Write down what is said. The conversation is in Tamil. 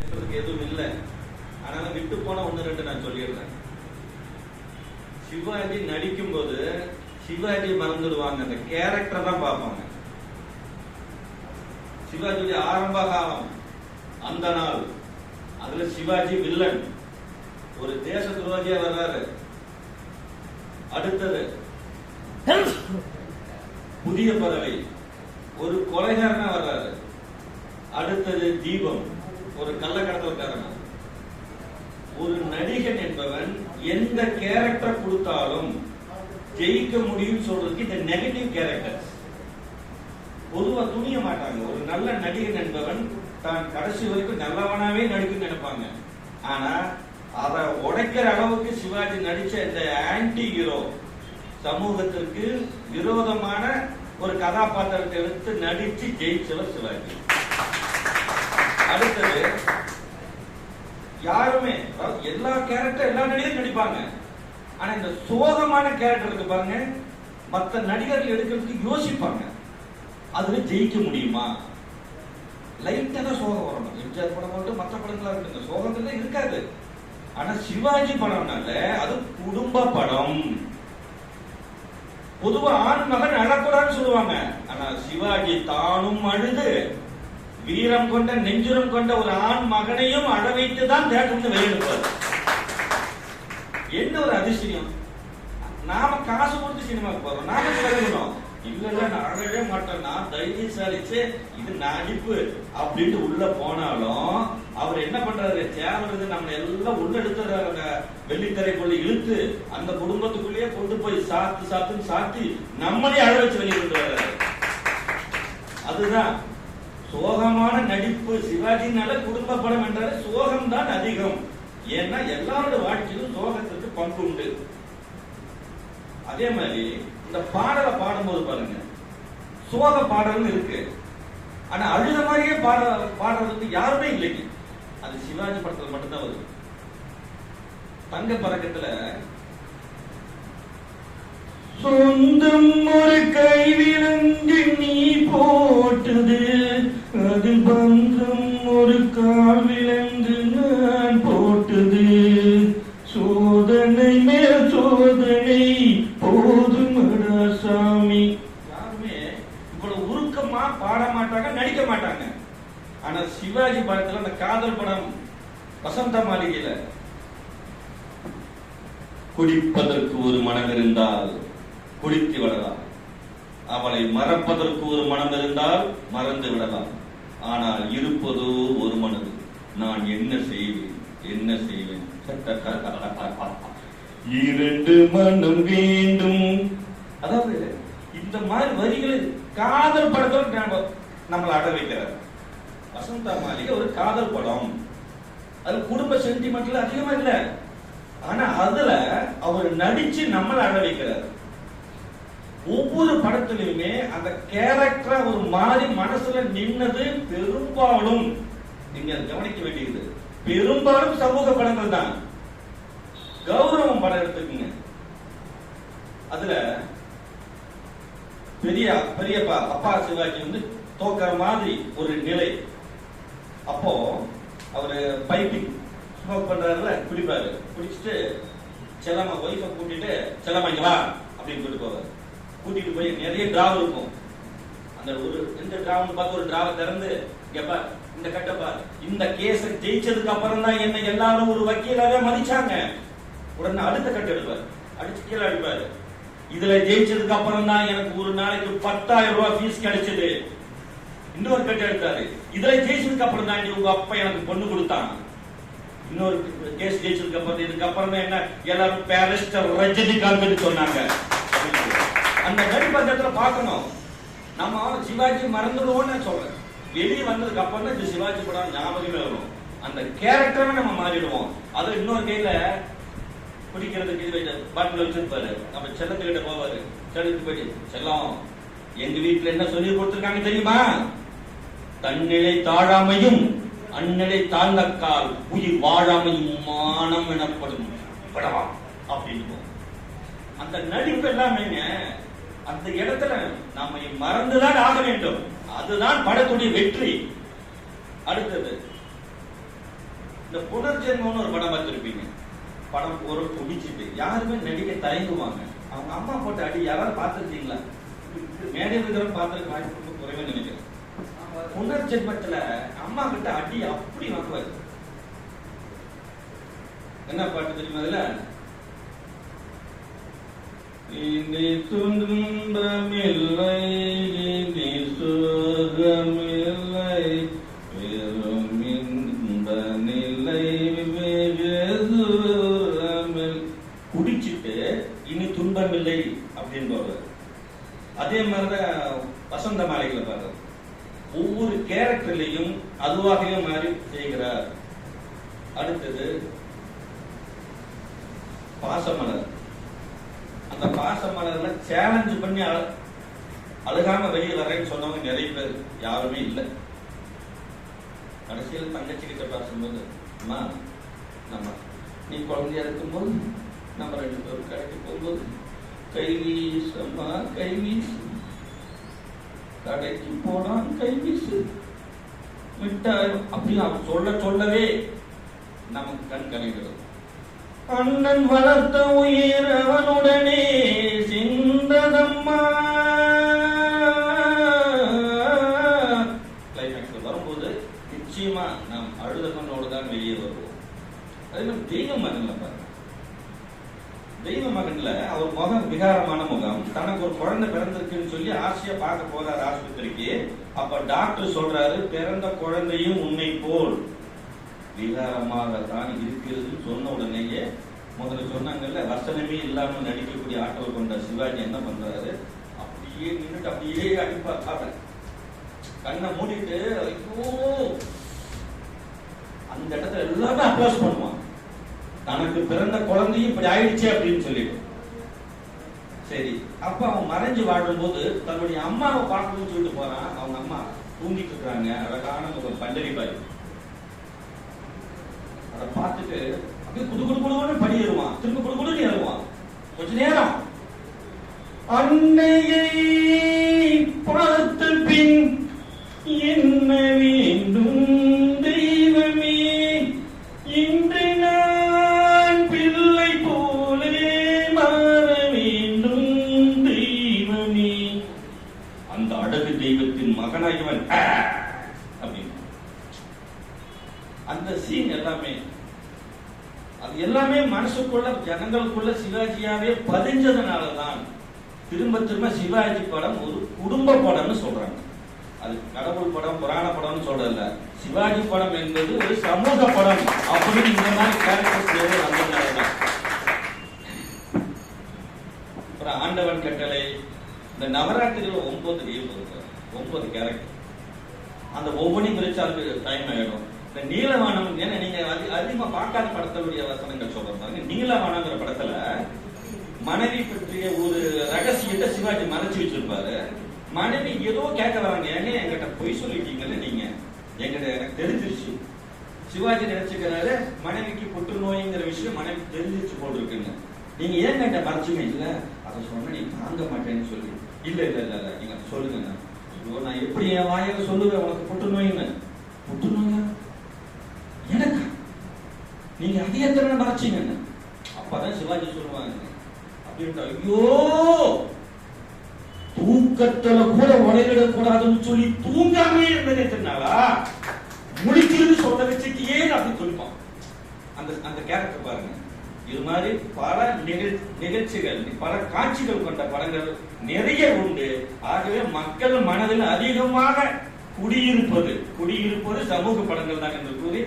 பேசுறதுக்கு எதுவும் இல்லை. அதனால விட்டு போன ஒண்ணு ரெண்டு நான் சொல்லிடுறேன். சிவாஜி நடிக்கும் போது சிவாஜி மறந்துடுவாங்க. அந்த கேரக்டர் தான் பார்ப்பாங்க. சிவாஜியுடைய ஆரம்ப காலம் அந்த நாள். அதுல சிவாஜி வில்லன். ஒரு தேச துரோகியா வர்றாரு. அடுத்தது புதிய பறவை. ஒரு கொலைகாரனா வர்றாரு. அடுத்தது தீபம். ஒரு கள்ளக்கடத்தல்காரனா? ஒரு நடிகன் என்பவன் எந்த கேரக்டர் கொடுத்தாலும் ஜெயிக்க முடியும் சொல்றதுக்கு இந்த நெகட்டிவ் கேரக்டர் பொதுவா துணிய மாட்டாங்க. ஒரு நல்ல நடிகன் என்பவன் தான் கடைசி வரைக்கும் நல்லவனாவே நடிக்கும் நினைப்பாங்க. ஆனா அதை உடைக்கிற அளவுக்கு சிவாஜி நடிச்ச இந்த ஆன்டி ஹீரோ சமூகத்திற்கு விரோதமான ஒரு கதாபாத்திரத்தை எடுத்து நடிச்சு ஜெயிச்சவர் சிவாஜி. அடுத்தது யாருமே எல்லா கேரக்டர் எல்லா நடிகரும் நடிப்பாங்க. ஆனா இந்த சோகமான கேரக்டர் இருக்கு பாருங்க மத்த நடிகர்கள் எடுக்கிறதுக்கு யோசிப்பாங்க. அதுல ஜெயிக்க முடியுமா? லைட்டா தான் சோகம் வரணும் எம்ஜிஆர் படம் மட்டும் மற்ற படங்களா இருக்கு இந்த சோகத்துல இருக்காது. ஆனா சிவாஜி படம்னால அது குடும்ப படம். பொதுவா ஆண் மகன் அழக்கூடாதுன்னு சொல்லுவாங்க. ஆனா சிவாஜி தானும் அழுது. வீரம் கொண்ட நெஞ்சுரம் கொண்ட ஒரு ஆண் மகனையும் அழ வைத்து தான் தேட்டருக்கு வெளியெடுப்பார் என்ன ஒரு அதிசயம்? நாம காசு கொடுத்து சினிமாக்கு போறோம். நாம செலவிடணும் இல்ல இல்ல நான் அழவே மாட்டேன். நான் தைரியசாலிச்சு இது நடிப்பு அப்படின்ட்டு உள்ள போனாலும் அவர் என்ன பண்றாரு? தேவரது நம்ம எல்லாம் உள்ள எடுத்துறாரு வெள்ளித்தரைக்குள்ள இழுத்து அந்த குடும்பத்துக்குள்ளேயே கொண்டு போய் சாத்து சாத்துன்னு சாத்தி நம்மளே அழ வச்சு வெளியே கொண்டு வர்றாரு. அதுதான் சோகமான நடிப்பு. சிவாஜினால குடும்ப படம் என்றாலே சோகம் தான் அதிகம். ஏன்னா எல்லாரோட வாழ்க்கையிலும் சோகத்திற்கு பங்கு உண்டு. அதே மாதிரி இந்த பாடலை பாடும்போது பாருங்க. சோக பாடல்னு இருக்கு. ஆனா அழுத மாதிரியே பாட பாடுறதுக்கு யாருமே இல்லைங்க அது சிவாஜி படத்துல மட்டும்தான் வருது. தங்க பறக்கத்துல சொந்தம் ஒரு கைவிலங்கு நீ பந்தம் ஒரு கால் விலங்கு நான் போட்டது. சோதனை மேல் சோதனை போதுமடா சாமி. யாருமே இவ்வளவு உருக்கமா பாட மாட்டாங்க நடிக்க மாட்டாங்க. ஆனா சிவாஜி படத்துல அந்த காதல் படம் வசந்த மாளிகையில குடிப்பதற்கு ஒரு மனம் இருந்தால் குடித்து விடலாம். அவளை மறப்பதற்கு ஒரு மனம் இருந்தால் மறந்து விடலாம். ஆனால் இருப்பதோ ஒரு மனது. நான் என்ன செய்வேன்? என்ன செய்வேன்? இரண்டு மனம் வேண்டும். அதாவது இந்த மாதிரி வரிகளை காதல் படத்தில் நம்மளை அட வைக்கிறார். வசந்தா மாளிகை ஒரு காதல் படம். அது குடும்ப சென்டிமெண்ட்ல அதிகமா இல்ல. ஆனா அதுல அவர் நடிச்சு நம்மளை அட வைக்கிறார். ஒவ்வொரு படத்திலுமே அந்த கேரக்டரா ஒரு மாதிரி மனசுல நின்னது பெரும்பாலும் நீங்க கவனிக்க வேண்டியது. பெரும்பாலும் சமூக படங்கள் தான். கௌரவம் படம் எடுத்துக்கங்க. அதுல பெரிய பெரியப்பா அப்பா சிவாஜி வந்து தோக்கிற மாதிரி ஒரு நிலை. அப்போ அவரு பைப்பிங் ஸ்மோக் பண்றாருல குடிப்பாரு. குடிச்சிட்டு செல்லம்மா ஒய்ஃபை கூட்டிட்டு செல்லம்மா இங்க வா அப்படின்னு சொல்லிட்டு போவார். கூட்டிட்டு போய் நிறைய டிராவ் இருக்கும். அந்த ஒரு எந்த டிராவ்னு பார்த்து ஒரு டிராவை திறந்து இங்க இந்த கட்டப்பா இந்த கேஸ ஜெயிச்சதுக்கு அப்புறம் தான் என்ன எல்லாரும் ஒரு வக்கீலாவே மதிச்சாங்க. உடனே அடுத்த கட்ட எடுப்பார். அடிச்சு கீழே அடிப்பாரு. இதுல ஜெயிச்சதுக்கு அப்புறம் தான் எனக்கு ஒரு நாளைக்கு பத்தாயிரம் ரூபாய் ஃபீஸ் கிடைச்சது. இன்னொரு கட்ட எடுத்தாரு. இதுல ஜெயிச்சதுக்கு அப்புறம் தான் உங்க அப்பா எனக்கு பொண்ணு கொடுத்தான். இன்னொரு கேஸ் ஜெயிச்சதுக்கு அப்புறம் இதுக்கு அப்புறம் தான் என்ன? எல்லாரும் பேரிஸ்டர் ரஜினிகாந்த் சொன்னாங்க. அந்த நடிப்பு இடத்துல பார்க்கணும். நம்ம சிவாஜி மறந்துடுவோம்னு சொல்றேன். வெளியே வந்ததுக்கு அப்புறம் தான் இந்த சிவாஜி படம் ஞாபகமே வரும். அந்த கேரக்டரை நம்ம மாறிடுவோம். அது இன்னொரு கையில குடிக்கிறதுக்கு இது பாட்டில் வச்சிருப்பாரு. நம்ம செல்லத்துக்கிட்ட போவாரு. செல்லத்துக்கு போயிட்டு செல்லம் எங்க வீட்டுல என்ன சொல்லி கொடுத்துருக்காங்க தெரியுமா? தன்னிலை தாழாமையும் அந்நிலை தாழ்ந்தக்கால் உயிர் வாழாமையும் மானம் எனப்படும். படவா அப்படின்னு அந்த நடிப்பு எல்லாமே அந்த இடத்துல நம்ம மறந்துதான் ஆக வேண்டும். அதுதான் படத்துடைய வெற்றி. அடுத்தது இந்த புனர்ஜென்மம்னு ஒரு படம் பார்த்துருப்பீங்க. படம் ஒரு குடிச்சிட்டு யாருமே நடிக்க தயங்குவாங்க. அவங்க அம்மா போட்ட அடி யாராவது பார்த்துருக்கீங்களா? மேடை இருக்கிறவங்க பார்த்துருக்க வாய்ப்பு ரொம்ப குறைவே நினைக்கிறேன். புனர்ஜென்மத்துல அம்மா கிட்ட அடி அப்படி வாங்குவாரு. என்ன பாட்டு தெரியுமா அதுல? இனி துன்பமில்லை இனி சுகமில்லை. வெறும் இந்த நிலை வெகுதூரமில் குடிச்சிட்டு இனி துன்பமில்லை அப்படின்னு சொல்றாரு அதே மாதிரிதான் வசந்த மாலைகளை பாருங்க ஒவ்வொரு கேரக்டர்லையும் அதுவாகவே மாறி செய்கிறார். அடுத்தது பாசமலர். அந்த பாசமலர்ல சேலஞ்ச் பண்ணி அழ- அழுகாம வெளியே வரேன்னு சொன்னவங்க நிறைய பேர் யாருமே இல்லை. கடைசியில் தங்கச்சி கிட்ட பேசும்போது அம்மா நம்ம நீ குழந்தையா இருக்கும்போது நம்ம ரெண்டு பேரும் கடைக்கு போகும்போது கை அம்மா கைவீசு கடைக்கு போனா கை வீசு. மிட்டாய் அப்படின்னு அவன் சொல்ல சொல்லவே நமக்கு கண் கலைகிறது அண்ணன் வளர்த்த உயிர் அவனுடனே சிந்ததம்மா. கிளைமேக்ஸ்ல வரும்போது நிச்சயமா நாம் அழுத கண்ணோடு தான் வெளியே வருவோம். அதே தெய்வ மகன்ல பாருங்க. தெய்வ மகன்ல அவர் முகம் விகாரமான முகம். தனக்கு ஒரு குழந்தை பிறந்திருக்குன்னு சொல்லி ஆசையா பார்க்க போறாரு ஆஸ்பத்திரிக்கு. அப்ப டாக்டர் சொல்றாரு பிறந்த குழந்தையும் உன்னை போல். விகாரமாகத்தான் இருக்கிறது இருக்கிறதுன்னு சொன்ன உடனேயே முதல்ல சொன்னாங்கல்ல வசனமே இல்லாம நடிக்கக்கூடிய ஆற்றல் கொண்ட சிவாஜி என்ன பண்றாரு? அப்படியே நின்னுட்டு அப்படியே அடிப்பா அவன் கண்ணை மூடிட்டு ஐயோ! அந்த இடத்துல எல்லாமே அப்ளாஸ் பண்ணுவான். தனக்கு பிறந்த குழந்தையும் இப்படி ஆயிடுச்சே அப்படின்னு சொல்லிட்டு. சரி அப்ப அவன் மறைஞ்சு வாழும்போது தன்னுடைய அம்மாவை பார்க்கணும்னு சொல்லிட்டு போறான். அவங்க அம்மா தூங்கிட்டு இருக்காங்க அழகான ஒரு பண்டரி பாரு அதை பார்த்துட்டு அப்படியே குடு குடு குடுன்னு படி ஏறுவான் திரும்ப குடு குடுன்னு ஏறுவான். கொஞ்ச நேரம். அன்னையை மனசுக்குள்ள ஜனங்களுக்குள்ள சிவாஜியாவே பதிஞ்சதுனாலதான் திரும்ப திரும்ப சிவாஜி படம் ஒரு குடும்ப படம்னு சொல்றாங்க. அது கடவுள் படம் புராண படம்னு சொல்றதில்ல சிவாஜி படம் என்பது ஒரு சமூக படம் அப்படின்னு இந்த மாதிரி கேரக்டர்ஸ் வந்ததுனாலதான். அப்புறம் ஆண்டவன் கட்டளை இந்த நவராத்திரியில் ஒன்பது லீவ் இருக்கு ஒன்பது கேரக்டர் அந்த ஒவ்வொன்றையும் பிரிச்சு அதுக்கு டைம் ஆகிடும் இந்த நீலவானம் ஏன்னா நீங்க அதிகமா பார்க்காத படத்துடைய வசனங்கள் சொல்றேன் பாருங்க. நீலவானங்கிற படத்துல மனைவி பற்றிய ஒரு ரகசியத்தை சிவாஜி மறைச்சு வச்சிருப்பாரு. மனைவி ஏதோ கேட்க வராங்க ஏங்க என்கிட்ட பொய் சொல்லிட்டீங்கல்ல நீங்க. எங்கிட்ட எனக்கு தெரிஞ்சிருச்சு. சிவாஜி நினைச்சுக்கிறாரு மனைவிக்கு புற்றுநோய்ங்கிற விஷயம் மனைவி தெரிஞ்சிருச்சு போல் இருக்குங்க நீங்க ஏன் கேட்ட மறைச்சுங்க? இல்ல அதை சொன்னா நீ தாங்க மாட்டேன்னு சொல்லி. இல்ல இல்ல இல்ல இல்ல நீங்க சொல்லுங்க ஐயோ நான் எப்படி என் வாயில சொல்லுவேன் உனக்கு புற்றுநோய்னு நீங்க அதை எத்தனை மறைச்சீங்கன்னு? அப்பதான் சிவாஜி சொல்லுவாங்க. அப்படின்ட்டு ஐயோ! தூக்கத்துல கூட உடையிடக்கூடாதுன்னு சொல்லி தூங்காமே இருந்தது எத்தனாலா முடிக்கிறது சொல்ல வச்சுட்டியே அப்படின்னு சொல்லிப்பான் அந்த அந்த கேரக்டர் பாருங்க. இது மாதிரி பல நிகழ் நிகழ்ச்சிகள் பல காட்சிகள் கொண்ட படங்கள் நிறைய உண்டு. ஆகவே மக்கள் மனதில் அதிகமாக குடியிருப்பது குடியிருப்பது சமூக படங்கள் தான் என்று கூறி